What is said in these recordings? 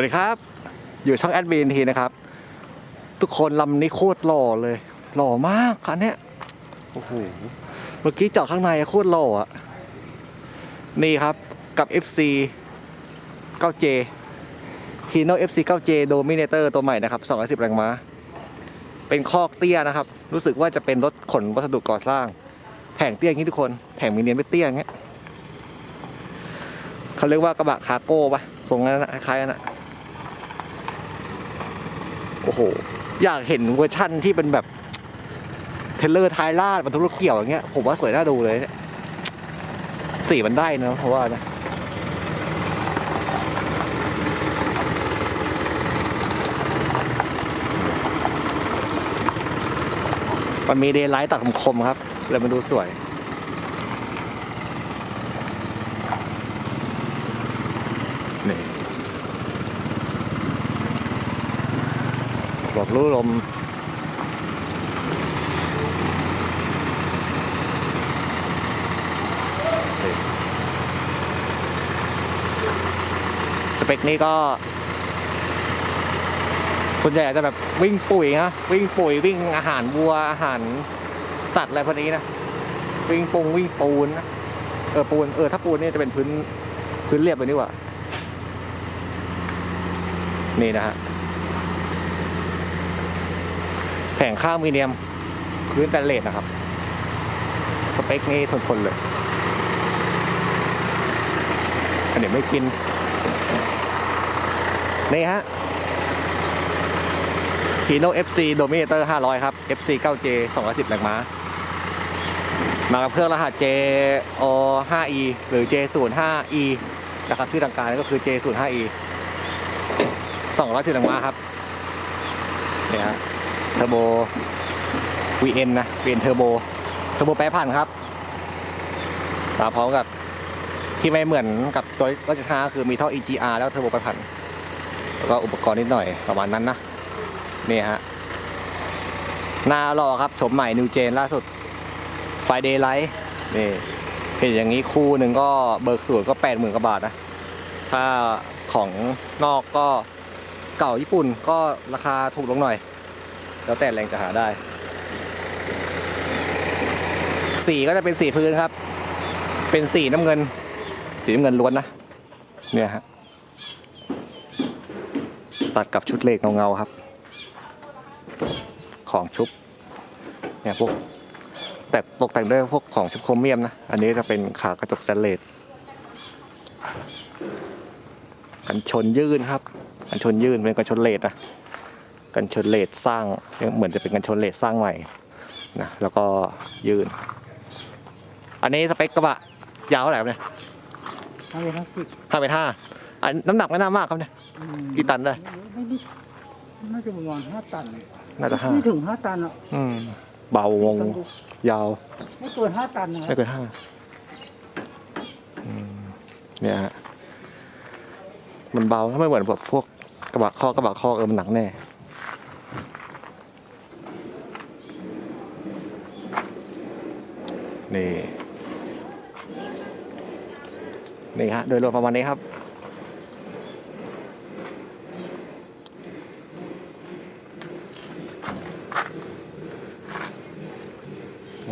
วัสดีครับ อยู่ช่องแอดมินทีนะครับ ทุกคนลำนี้โคตรหล่อเลย หล่อมากคันเนี้ยโอ้โหเมื่อกี้เจาะข้างในโคตรหล่ออะนี่ครับกับ FC 9J Hino FC 9J Dominator ตัวใหม่นะครับ210แรงม้า เป็นคอกเตี้ยนะครับ รู้สึกว่าจะเป็นรถขนวัสดุก่อสร้าง แผงเตี้ยอย่างนี้ทุกคนแผงมีเนียนไม่เตี้ยอย่างเงี้ยเขาเรียกว่ากระบะคารโก้ปะทรงนั้นคล้ายๆนั้นนะ โอ้โห อยากเห็นเวอร์ชั่นที่เป็นแบบ เทเลอร์ทายลาดบรรทุกเกี่ยวอย่างเงี้ย ผมว่าสวยน่าดูเลยเนี่ยสีมันได้นะเพราะว่านะมันมีเดย์ไลท์ตัดคมๆครับเลยมันดูสวย นี่ บอกรู้ลมสเปคนี้ก็ส่วนใหญ่จะแบบวิ่งปุ๋ยนะวิ่งปุ๋ยวิ่งอาหารวัวอาหารสัตว์อะไรพวกนี้นะวิ่งปงวิ่งปูนนะเออปูนเออถ้าปูนนี่จะเป็นพื้นพื้นเรียบเลยนี่ว่านี่นะฮะ แผงข้าวมีเนียมพื้นแตนเลสนะครับ สเปคนี้ทนๆเลยอันนี้ไม่กิน นี่ฮะ Hino FC Dominator 500 ครับ FC 9J 210แรงม้า มากับเครื่องรหัส JO 5E หรือ J 0 5E นะครับชื่อทางการก็คือ J 0 5E 210แรงม้าครับเนี่ยฮะ เทอร์โบ VN นะ VN เทอร์โบ เทอร์โบแปรพันครับ มาพร้อมกับที่ไม่เหมือนกับตัวรถจักรยานคือมีท่อ EGR แล้วเทอร์โบแปรพัน แล้วก็อุปกรณ์นิดหน่อยประมาณนั้นนะ นี่ฮะ หน้ารอครับชมใหม่นิวเจนล่าสุดไฟเดย์ไลท์นี่เห็นอย่างนี้คู่หนึ่งก็เบิกสูตรก็แปดหมื่นกว่าบาทนะ ถ้าของนอกก็เก่าญี่ปุ่นก็ราคาถูกลงหน่อย แล้วแต่แรงจะหาได้ สีก็จะเป็นสีพื้นครับ เป็นสีน้ำเงิน สีน้ำเงินล้วนนะ เนี่ยฮะ ตัดกับชุดเหล็กเงาๆครับ ของชุบ เนี่ยพวกแต่ตกแต่งด้วยพวกของชุบโครเมียมนะ อันนี้จะเป็นขากระจกสแตนเลสกันชนยื่นครับ กันชนยื่นเป็นกันชนเลสนะ กันชนเลสสร้างเหมือนจะเป็นกันชนเลสสร้างใหม่นะแล้วก็ยื่นอันนี้สเปคกระบะยาวเท่าไหร่ครับเนี่ยห้าเป็นห้าสิบห้าเป็นห้าอันน้ำหนักไม่น่ามากครับเนี่ยอืมกี่ตันได้ไม่ได้น่าจะประมาณห้าตันน่าจะห้าไม่ถึงห้าตันอะอืมเบาวงต้องดูยาว ไม่เกินห้าตันนะไม่เกินห้าอืมเนี่ยฮะมันเบาถ้าไม่เหมือนแบบพวกกระบะข้อกระบะข้อเออมันหนักแน่ นี่นี่ฮะโดยรวมประมาณนี้ครับ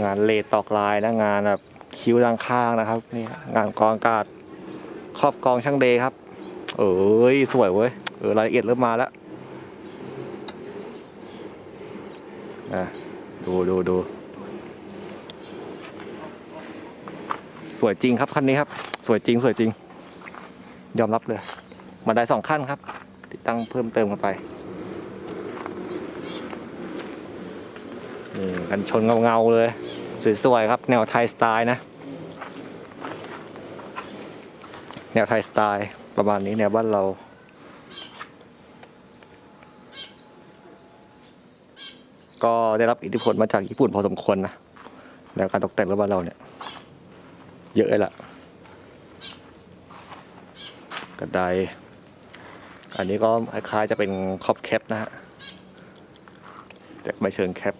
งานเลดตอกลายนะงานแบบคิ้วด้านข้างนะครับนี่งานกองกาศครอบกองช่างเดย์ครับ เอ้ยสวยเว้ยเออรายละเอียดเริ่มมาแล้วอะดูดูดู สวยจริงครับคันนี้ครับ สวยจริงสวยจริง ยอมรับเลยมาได้สองขั้นครับ ติดตั้งเพิ่มเติมกันไปนี่กันชนเงาๆเลย สวยๆครับ แนวไทยสไตล์นะ แนวไทยสไตล์ประมาณนี้แนวบ้านเราก็ได้รับอิทธิพลมาจากญี่ปุ่นพอสมควรนะแนวการตกแต่งรถบ้านเราเนี่ย เยอะเลยล่ะ กระได อันนี้ก็คล้ายๆจะเป็นครอบแคปนะฮะ แต่ไม่เชิงแคป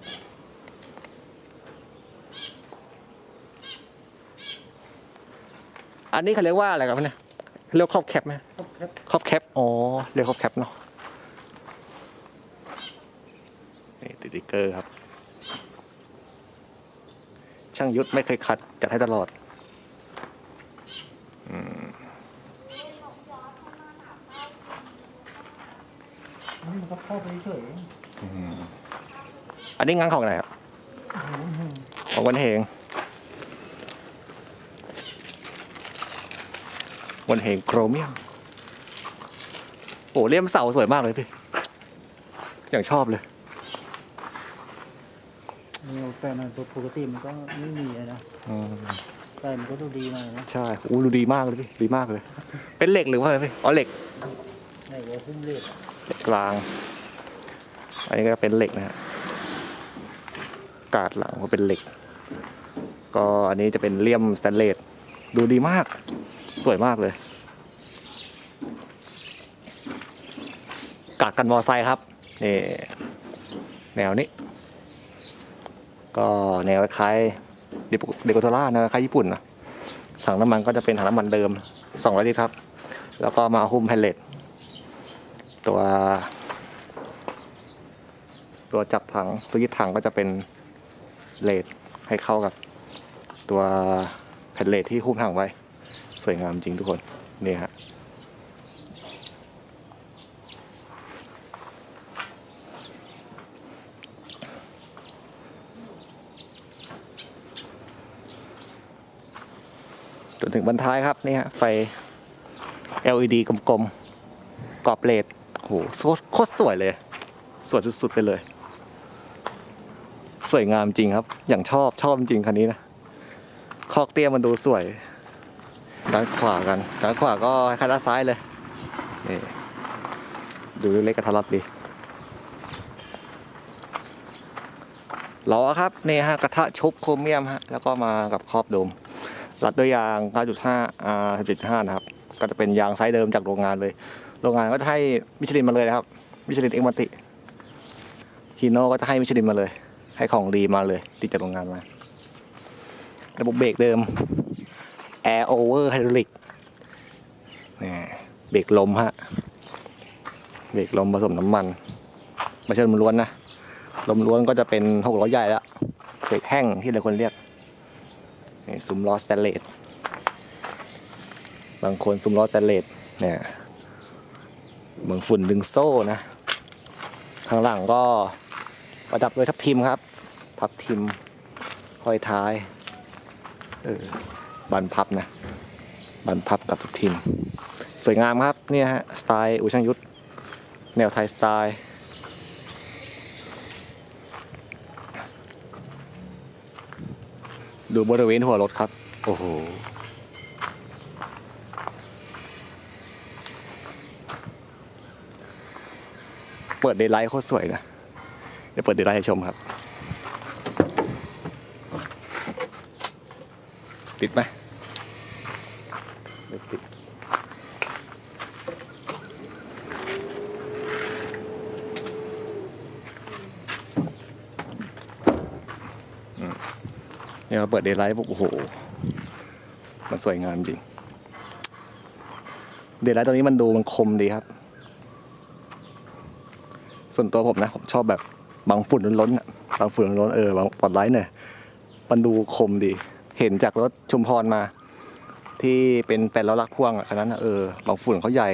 อันนี้เขาเรียกว่าอะไรครับเนี่ยเขาเรียกครอบแคปไหมครบแคปครอบแคปอ๋อเรียกครอบแคปเนาะนี่ติดสติ๊กเกอร์ครับ ช่างยุทธไม่เคยขัดจัดให้ตลอด นี่มันก็เข้าไปเฉยอืมอันนี้งานของอะไรครับๆของวันเฮงวันเฮงโครเมียมโอ้เลี่ยมเสาสวยมากเลยพี่ อย่างชอบเลยนี่แต่มันตัวปกติมันก็ไม่มีเลยนะอืมแต่มันก็ดูดีหน่อยนะ ใช่โอ้ดูดีมากเลยพี่ ดีมากเลย เป็นเหล็กหรือว่าอะไรพี่ อ๋อเหล็กในวัวพุ่มเล็กเหล็ก กลาง อันนี้ก็เป็นเหล็กนะฮะกาดหลังก็เป็นเหล็ก ก็อันนี้จะเป็นเลี่ยมสแตนเลสดูดีมาก สวยมากเลย กาดกันมอไซค์ครับนี่แนวนี้ ก็แนวคล้ายเดโกโทล่านะคล้ายญี่ปุ่นนะถังน้ำมันก็จะเป็นถังน้ำมันเดิม 200 ลิตรครับ แล้วก็มาหุ้มแพลเลต ตัว ตัวจับถังตัวยึดถังก็จะเป็นเลดให้เข้ากับตัวแผ่นเลดที่หุ้มถังไว้ สวยงามจริงทุกคนนี่ฮะจนถึงบรรท้ายครับนี่ฮะไฟ LED กลมๆกรอบเลด โหโคตรสวยเลย สวยสุดๆไปเลย สวยงามจริงครับ อย่างชอบชอบจริงคันนี้นะคอกเตี้ยมันดูสวย ด้านขวากัน ด้านขวาก็คล้ายๆด้านซ้ายเลยนี่ดูเล็กๆกระทะรัดดีล้อครับนี่ฮะกระทะชุบโครเมียมฮะแล้วก็มากับครอบโดมรัดด้วยยาง 9.5อ10.5 นะครับ ก็จะเป็นยางไซส์เดิมจากโรงงานเลย โรงงานก็จะให้มิชลินมาเลยนะครับ มิชลินเอ็กมาติฮีโน่ก็จะให้มิชลินมาเลย ให้ของดีมาเลย ติดจากโรงงานมา ระบบเบรกเดิม Air Over Hydraulic นี่เบรกลมฮะ เบรกลมผสมน้ำมันไม่ใช่ลมล้วนนะ ลมล้วนก็จะเป็นหกล้อใหญ่แล้วเบรกแห้งที่หลายคนเรียกนี่ซุ้มล้อสแตนเลสบางคนซุ้มล้อสแตนเลสเนี่ย เหมืองฝุ่นดึงโซ่นะ ข้างหลังก็ประดับด้วยทับทิมครับ ทับทิมห้อยท้าย เออบันพับนะบันพับกับทับทิม สวยงามครับเนี่ยฮะสไตล์อุช่างยุทธแนวไทยสไตล์ดูบริเวณหัวรถครับ โอ้โห เปิดเดย์ไลท์โคตรสวยนะ เดี๋ยวเปิดเดย์ไลท์ให้ชมครับ ติดไหมไม่ติดเนี่ยเปิดเดย์ไลท์ปุ๊บโอ้โห มันสวยงามจริง เดย์ไลท์ตัวนี้มันดูมันคมดีครับ ส่วนตัวผมนะผมชอบแบบบางฝุ่นล้นๆอะบางฝุ่นล้นๆเออบางปอดไลท์เนี่ยมันดูคมดี เห็นจากรถชุมพรมา ที่เป็นแปลนล้อลักพ่วงอะคันนั้นเออบางฝุ่นเขาใหญ่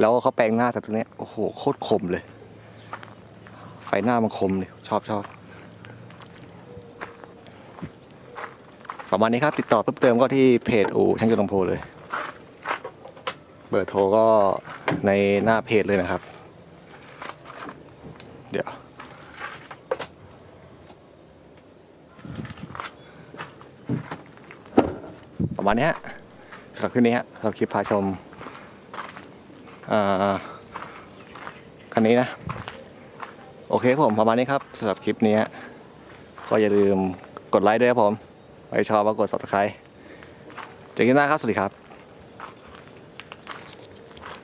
แล้วเขาแปลงหน้าจากตรงเนี้ยโอ้โหโคตรคมเลย ไฟหน้ามันคมเลยชอบชอบประมาณนี้ครับ ติดต่อเพิ่มเติมก็ที่เพจอูช่างยนต์ลำโพเลย เบอร์โทรก็ในหน้าเพจเลยนะครับ เดี๋ยว วันนี้สำหรับคลิปนี้ฮะเราคลิปพาชมอ่าคันนี้นะ โอเคผมประมาณนี้ครับสำหรับคลิปนี้ก็อย่าลืมกดไลค์ด้วยครับผมใครชอบก็กด subscribe เจอกันหน้าครับ สวัสดีครับ